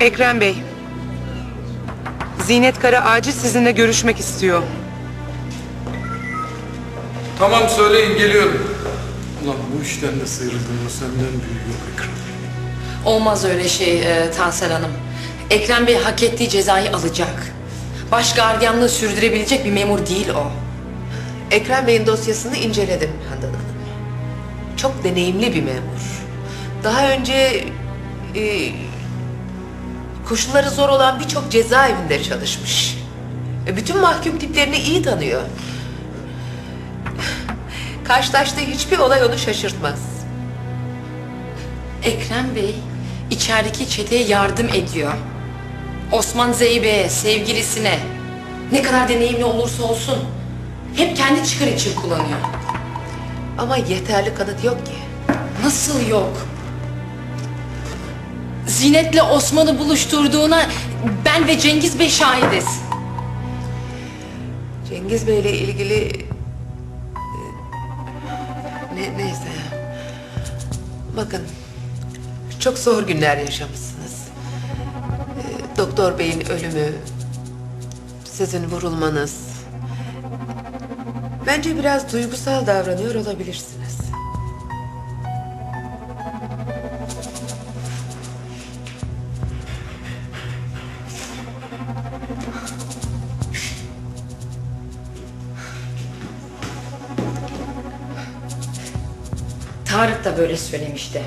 Ekrem Bey. Zinet Kara acil sizinle görüşmek istiyor. Tamam söyleyin geliyorum. Ulan bu işten de sıyrıldın mı senden büyüğü yok Ekrem. Olmaz öyle şey e, Tansel Hanım. Ekrem Bey hak ettiği cezayı alacak. Baş gardiyanlığı sürdürebilecek bir memur değil o. Ekrem Bey'in dosyasını inceledim Handan Hanım. Çok deneyimli bir memur. Daha önce e, koşulları zor olan birçok cezaevinde çalışmış. E, bütün mahkum tiplerini iyi tanıyor. Karşılaştığı hiçbir olay onu şaşırtmaz. Ekrem Bey içerideki çeteye yardım ediyor. Osman Zeybe'ye, sevgilisine ne kadar deneyimli olursa olsun hep kendi çıkar için kullanıyor. Ama yeterli kanıt yok ki. Nasıl yok? Zinet'le Osman'ı buluşturduğuna ben ve Cengiz Bey şahidiz. Cengiz Bey'le ilgili e, ne, neyse. Bakın çok zor günler yaşamışsınız. E, Doktor Bey'in ölümü, sizin vurulmanız. Bence biraz duygusal davranıyor olabilirsiniz. Tarık da böyle söylemişti.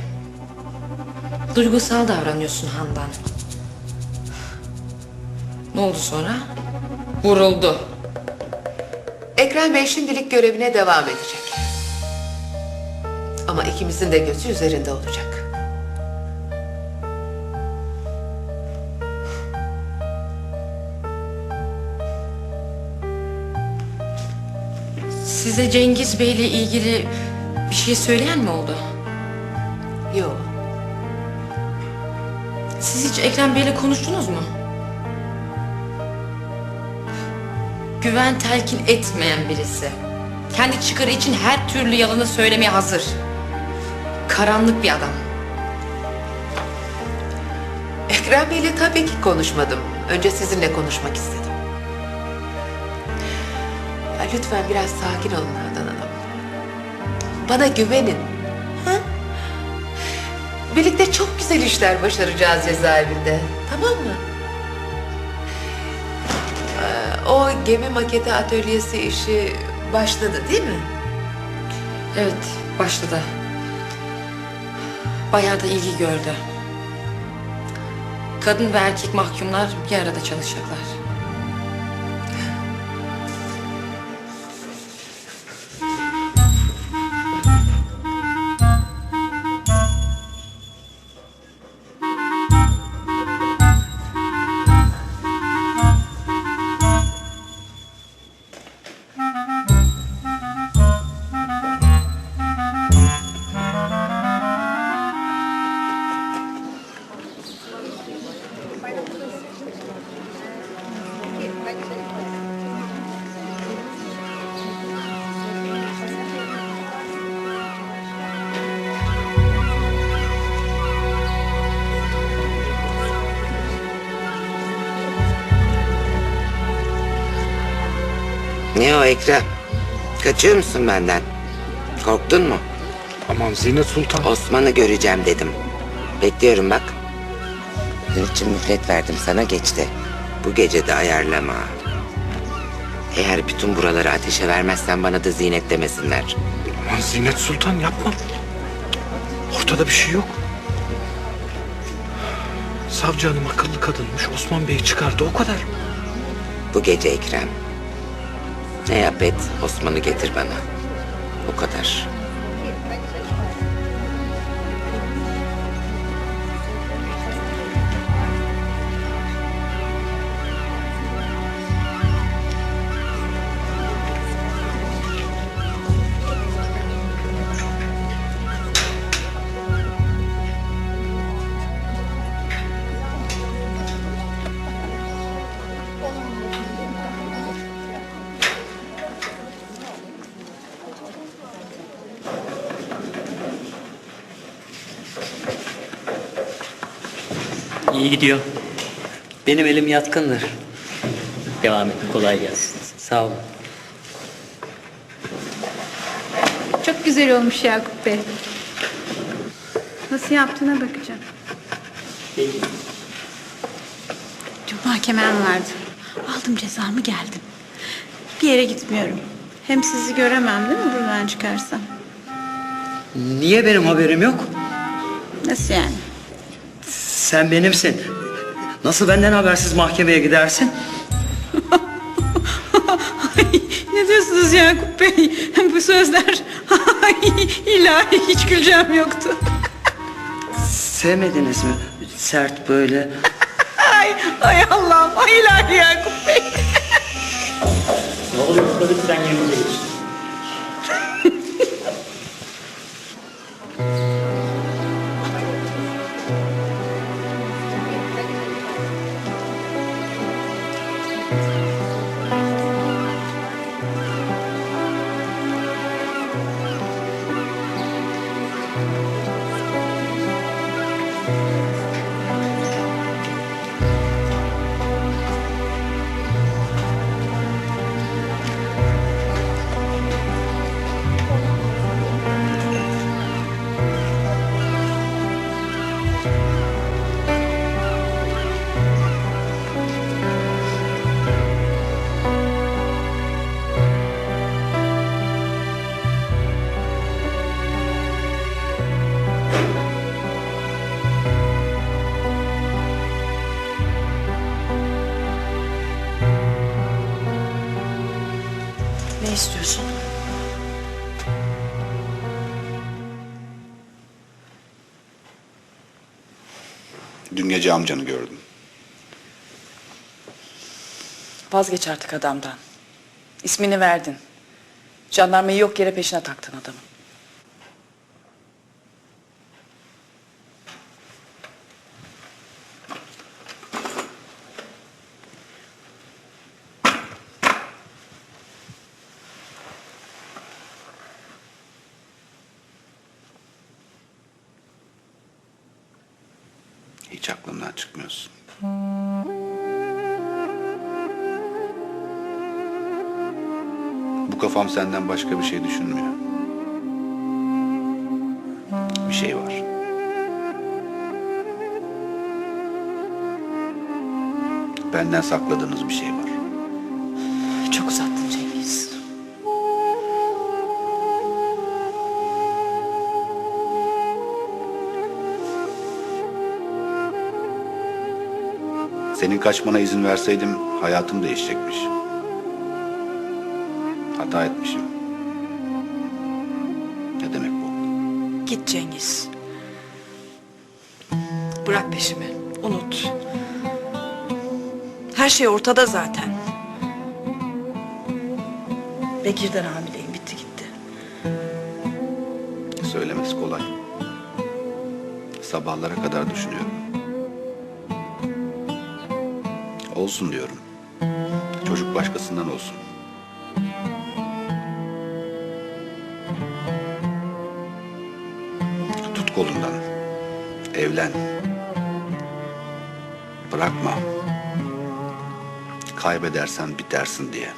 Duygusal davranıyorsun Handan. Ne oldu sonra? Vuruldu. Ekrem Bey şimdilik görevine devam edecek. Ama ikimizin de gözü üzerinde olacak. Size Cengiz Bey'le ilgili bir şey söyleyen mi oldu? Yok. Siz hiç Ekrem Bey'le konuştunuz mu? Güven telkin etmeyen birisi. Kendi çıkarı için her türlü yalanı söylemeye hazır. Karanlık bir adam. Ekrem Bey'le tabii ki konuşmadım. Önce sizinle konuşmak istedim. Ya lütfen biraz sakin olun Hanım. Bana güvenin. Ha? Birlikte çok güzel işler başaracağız cezaevinde. Tamam mı? Ee, O gemi maketi atölyesi işi başladı değil mi? Evet, başladı. Bayağı da ilgi gördü. Kadın ve erkek mahkumlar bir arada çalışacaklar. Ne o Ekrem? Kaçıyor musun benden? Korktun mu? Aman Zinet Sultan. Osman'ı göreceğim dedim. Bekliyorum bak. Dün için mühlet verdim sana geçti. Bu gece de ayarlama. Eğer bütün buraları ateşe vermezsen bana da zinet demesinler. Aman Zinet Sultan yapma. Ortada bir şey yok. Savcı hanım akıllı kadınmış. Osman Bey'i çıkardı o kadar. Bu gece Ekrem. Ne yap et Osman'ı getir bana. O kadar. İyi gidiyor. Benim elim yatkındır. Devam edin. Kolay gelsin. Sağ olun. Çok güzel olmuş Yakup Bey. Nasıl yaptığına bakacağım. Çok mahkemem vardı. Aldım cezamı geldim. Bir yere gitmiyorum. Hem sizi göremem değil mi buradan çıkarsam? Niye benim haberim yok? Nasıl yani? Sen benimsin. Nasıl benden habersiz mahkemeye gidersin? Ay, ne diyorsunuz Yakup Bey? Bu sözler Ay, ilahi hiç güleceğim yoktu. Sevmediniz mi? Sert böyle. Ay, ay Allah'ım, ay ilahi Yakup Bey. Ne oluyor? Hadi sen yerinize geç. Dün gece amcanı gördüm. Vazgeç artık adamdan. İsmini verdin. Jandarmayı yok yere peşine taktın adamın. Hiç aklımdan çıkmıyorsun. Bu kafam senden başka bir şey düşünmüyor. Bir şey var. Benden sakladığınız bir şey var. Çok uzattın Cengiz. Kaçmana izin verseydim hayatım değişecekmiş. Hata etmişim. Ne demek bu? Git Cengiz. Bırak peşimi. Unut. Her şey ortada zaten. Bekir'den hamileyim. Bitti gitti. Söylemesi kolay. Sabahlara kadar düşünüyorum. Olsun diyorum. Çocuk başkasından olsun. Tut kolundan. Evlen. Bırakma. Kaybedersen bitersin diye.